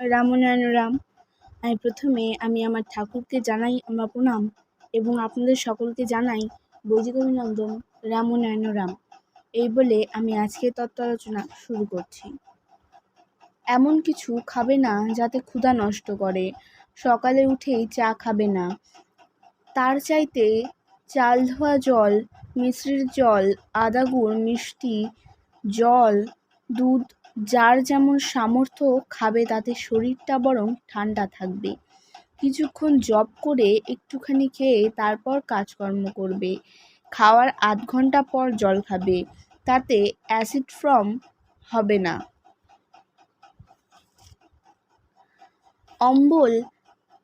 রামনারায়ণ রাম। আমি প্রথমে আমি আমার ঠাকুরকে জানাই আমার প্রণাম এবং আপনাদের সকলকে জানাই বৈদিক অভিনন্দন রামনারায়ণ রাম। এই বলে আমি আজকে তত্ত্ব আলোচনা শুরু করছি। এমন কিছু খাবে না যাতে ক্ষুধা নষ্ট করে। সকালে উঠেই চা খাবে না। তার চাইতে চাল ধোয়া জল মিশ্রির জল, আদা গুড়, মিষ্টি জল, দুধ যার যেমন সামর্থ্য খাবে, তাতে শরীরটা বরং ঠান্ডা থাকবে। কিছুক্ষণ জব করে একটুখানি খেয়ে তারপর কাজকর্ম করবে। খাওয়ার আধ ঘণ্টা পর জল খাবে। তাতে অ্যাসিড ফর্ম হবে না। অম্বল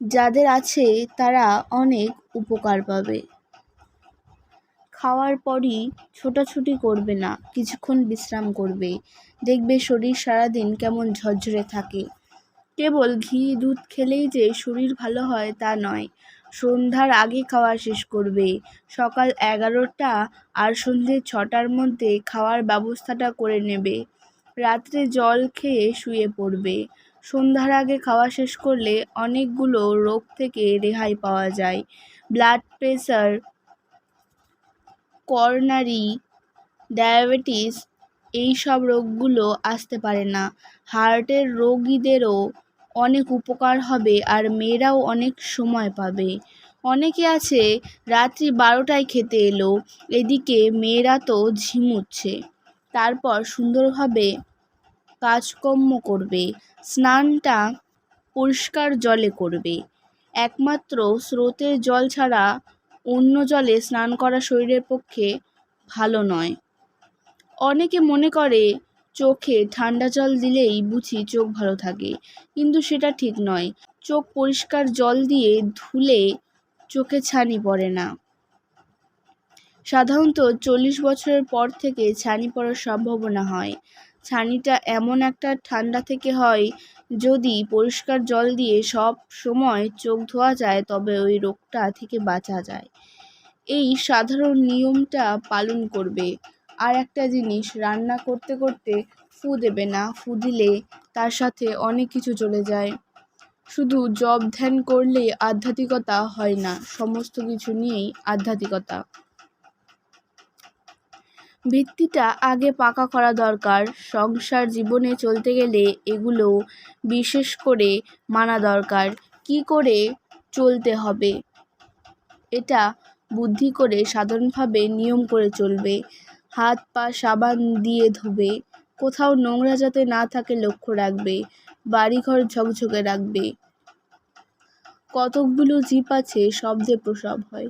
যাদের আছে, তারা অনেক উপকার পাবে। খাওয়ার পরই ছোটাছুটি করবে না, কিছুক্ষণ বিশ্রাম করবে। দেখবে শরীর সারাদিন কেমন ঝরঝরে থাকে। কেবল ঘি, দুধ খেলেই যে শরীর ভালো হয় তা নয়, সন্ধ্যার আগে খাওয়া শেষ করবে। সকাল এগারোটা আর সন্ধে ছটার মধ্যে খাওয়ার ব্যবস্থাটা করে নেবে। রাত্রে জল খেয়ে শুয়ে পড়বে। সন্ধ্যার আগে খাওয়া শেষ করলে অনেকগুলো রোগ থেকে রেহাই পাওয়া যায়। ব্লাড প্রেশার করোনারি, ডায়াবেটিস এই সব রোগগুলো আসতে পারে না। হার্টের রোগীদেরও অনেক উপকার হবে আর মেয়েরাও অনেক সময় পাবে। অনেকে আছে, রাত্রি বারোটায় খেতে এলো, এদিকে মেয়েরা তো ঝিমুচ্ছে। তারপর সুন্দরভাবে কাজকর্ম করবে, স্নানটা পরিষ্কার জলে করবে। একমাত্র স্রোতের জল ছাড়া অন্য জলে স্নান করা শরীরের পক্ষে ভালো নয়। অনেকে মনে করে চোখে ঠান্ডা জল দিলেই বুঝি চোখ ভালো থাকে, কিন্তু সেটা ঠিক নয়। চোখ পরিষ্কার জল দিয়ে ধুলে চোখে ছানি পড়ে না। সাধারণত চল্লিশ বছরের পর থেকে ছানি পড়ার সম্ভাবনা হয়। ছানিটা এমন একটা ঠান্ডা থেকে হয় যদি পরিষ্কার জল দিয়ে সব সময় চোখ ধোয়া যায়, তবে ওই রোগটা থেকে বাঁচা যায়। এই সাধারণ নিয়মটা পালন করবে। আর একটা জিনিস, রান্না করতে করতে ফু দেবে না। ফু দিলে তার সাথে অনেক কিছু চলে যায়। শুধু জব ধ্যান করলেই আধ্যাত্মিকতা হয় না, সমস্ত কিছু নিয়েই আধ্যাত্মিকতা। ভিত্তিটা আগে পাকা করা দরকার। সংসার জীবনে চলতে গেলে এগুলো বিশেষ করে মানা দরকার। কি করে চলতে হবে? এটা বুদ্ধি করে সাধারণভাবে নিয়ম করে চলবে। হাত পা সাবান দিয়ে ধোবে। কোথাও নোংরা যাতে না থাকে লক্ষ্য রাখবে। বাড়িঘর ঝকঝকে রাখবে। কতকগুলো জীব আছে, শব্দে প্রসব হয়।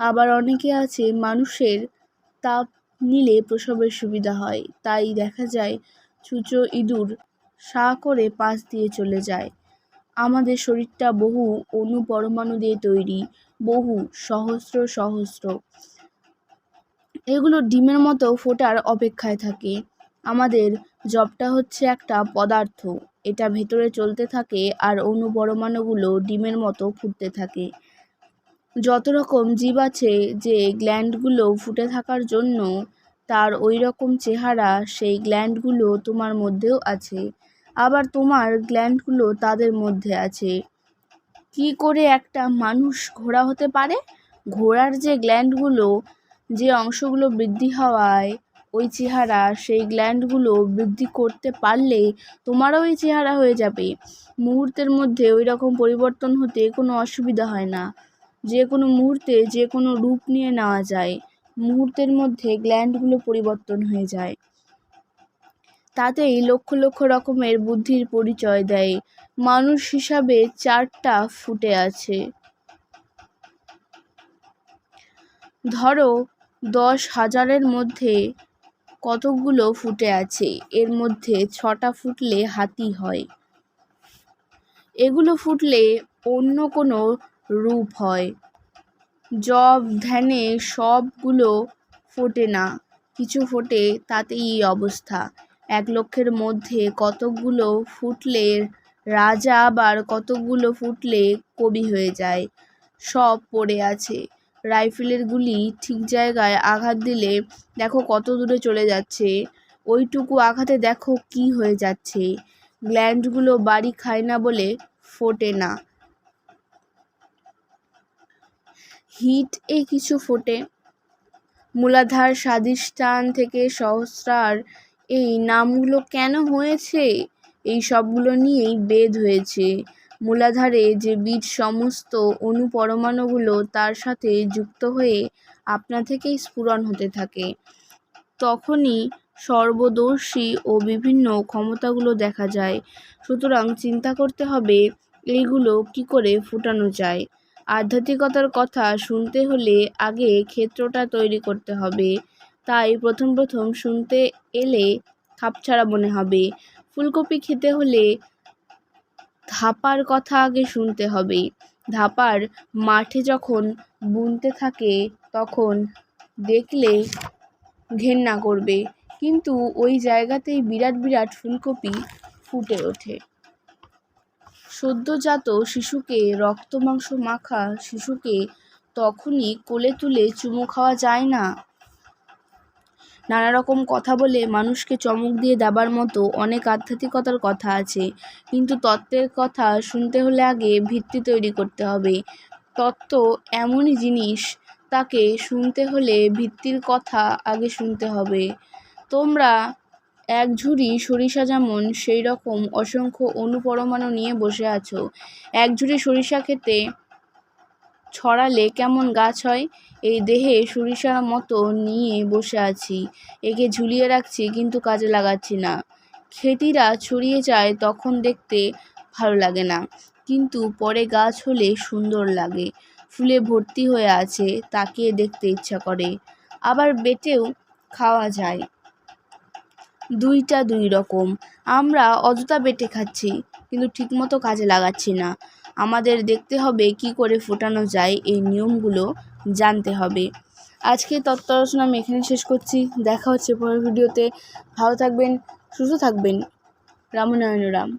আবার অনেকে আছে মানুষের তাপ নিলে প্রসবের সুবিধা হয়। তাই দেখা যায় ছুঁচো ইঁদুর সা করে পাশ দিয়ে চলে যায়। আমাদের শরীরটা বহু অণু পরমাণু দিয়ে তৈরি, বহু সহস্র সহস্র। এগুলো ডিমের মতো ফোটার অপেক্ষায় থাকে। আমাদের জবটা হচ্ছে একটা পদার্থ। এটা ভেতরে চলতে থাকে আর অণু পরমাণুগুলো ডিমের মতো ফুটতে থাকে। যত রকম জীব আছে যে গ্ল্যান্ডগুলো ফুটে থাকার জন্য, তার ওই রকম চেহারা সেই গ্ল্যান্ডগুলো তোমার মধ্যেও আছে। আবার তোমার গ্ল্যান্ডগুলো তাদের মধ্যে আছে। কি করে একটা মানুষ ঘোড়া হতে পারে? ঘোড়ার যে গ্ল্যান্ডগুলো যে অংশগুলো বৃদ্ধি হওয়ায় ওই চেহারা, সেই গ্ল্যান্ডগুলো বৃদ্ধি করতে পারলে তোমারও ওই চেহারা হয়ে যাবে। মুহূর্তের মধ্যে ওই রকম পরিবর্তন হতে কোনো অসুবিধা হয় না। যে কোনো মুহূর্তে যে কোনো রূপ নিয়ে নেওয়া যায়, মুহূর্তের মধ্যে গ্ল্যান্ডগুলো পরিবর্তন হয়ে যায়। তাতেই লক্ষ লক্ষ রকমের বুদ্ধির পরিচয় দেয়। মানুষ হিসাবে চারটা ফুটে আছে। ধরো, দশ হাজারের মধ্যে কতকগুলো ফুটে আছে? এর মধ্যে ছটা ফুটলে হাতি হয়। এগুলো ফুটলে অন্য কোনো রূপ হয়। জব ধ্যানে সবগুলো ফোটে না, কিছু ফোটে তাতেই এই অবস্থা। এক লক্ষের মধ্যে কতকগুলো ফুটলে রাজা আবার কতকগুলো ফুটলে কবি হয়ে যায়, সব পড়ে আছে। রাইফেলের গুলি ঠিক জায়গায় আঘাত দিলে দেখো কত দূরে চলে যাচ্ছে, ওইটুকু আঘাতে দেখো কি হয়ে যাচ্ছে। গ্ল্যান্ডগুলো বাড়ি খায় না বলে ফোটে না। হিট এ কিছু ফোটে। মূলাধার স্বাধিষ্ঠান থেকে সহস্রার এই নামগুলো কেন হয়েছে? এই সবগুলো নিয়েই বেদ হয়েছে। মূলাধারে যে বীজ সমস্ত অণু পরমাণুগুলো তার সাথে যুক্ত হয়ে আপনা থেকেই স্ফুরণ হতে থাকে, তখনই সর্বদর্শী ও বিভিন্ন ক্ষমতাগুলো দেখা যায়। সুতরাং চিন্তা করতে হবে, এইগুলো কি করে ফোটানো যায়? আধ্যাত্মিকতার কথা শুনতে হলে আগে ক্ষেত্রটা তৈরি করতে হবে। তাই প্রথম প্রথম শুনতে এলে খাপছাড়া মনে হবে। ফুলকপি খেতে হলে ধাপার কথা আগে শুনতে হবে। ধাপার মাঠে যখন বুনতে থাকে, তখন দেখলে ঘেন্না করবে। কিন্তু ওই জায়গাতেই বিরাট বিরাট ফুলকপি ফুটে ওঠে। সদ্যোজাত শিশুকে রক্ত মাংস মাখা শিশুকে তখনই কোলে তুলে চুমু খাওয়া যায় না। নানা রকম কথা বলে মানুষকে চমক দিয়ে দেবার মতো অনেক আধ্যাত্মিকতার কথা আছে। কিন্তু তত্ত্বের কথা শুনতে হলে আগে ভিত্তি তৈরি করতে হবে। তত্ত্ব এমনই জিনিস, তাকে শুনতে হলে ভিত্তির কথা আগে শুনতে হবে। তোমরা এক ঝুড়ি সরিষা যেমন সেই রকম অসংখ্য অনুপরমাণু নিয়ে বসে আছো। এক ঝুড়ি সরিষা খেতে ছড়ালে কেমন গাছ হয়? এই দেহে সরিষার মতো নিয়ে বসে আছি। একে ঝুলিয়ে রাখছি কিন্তু কাজে লাগাচ্ছি না। খেতিরা ছড়িয়ে যায় তখন দেখতে ভালো লাগে না। কিন্তু পরে গাছ হলে সুন্দর লাগে। ফুলে ভর্তি হয়ে আছে তাকিয়ে দেখতে ইচ্ছা করে। আবার বেটেও খাওয়া যায়। দুইটা দুই রকম। আমরা অযথা বেটে খাচ্ছি, কিন্তু ঠিকমতো কাজে লাগাচ্ছি না। আমাদের দেখতে হবে কি করে ফোটানো যায় এই নিয়মগুলো জানতে হবে। আজকে তত্ত্ব আলোচনা আমি এখানে শেষ করছি। দেখা হচ্ছে পরের ভিডিওতে। ভালো থাকবেন, সুস্থ থাকবেন। রামনারায়ণ রাম।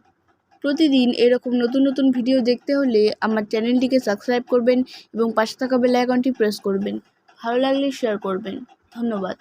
প্রতিদিন এরকম নতুন নতুন ভিডিও দেখতে হলে আমার চ্যানেলটিকে সাবস্ক্রাইব করবেন এবং পাশে থাকা বেল আইকনটি প্রেস করবেন। ভালো লাগলে শেয়ার করবেন। ধন্যবাদ।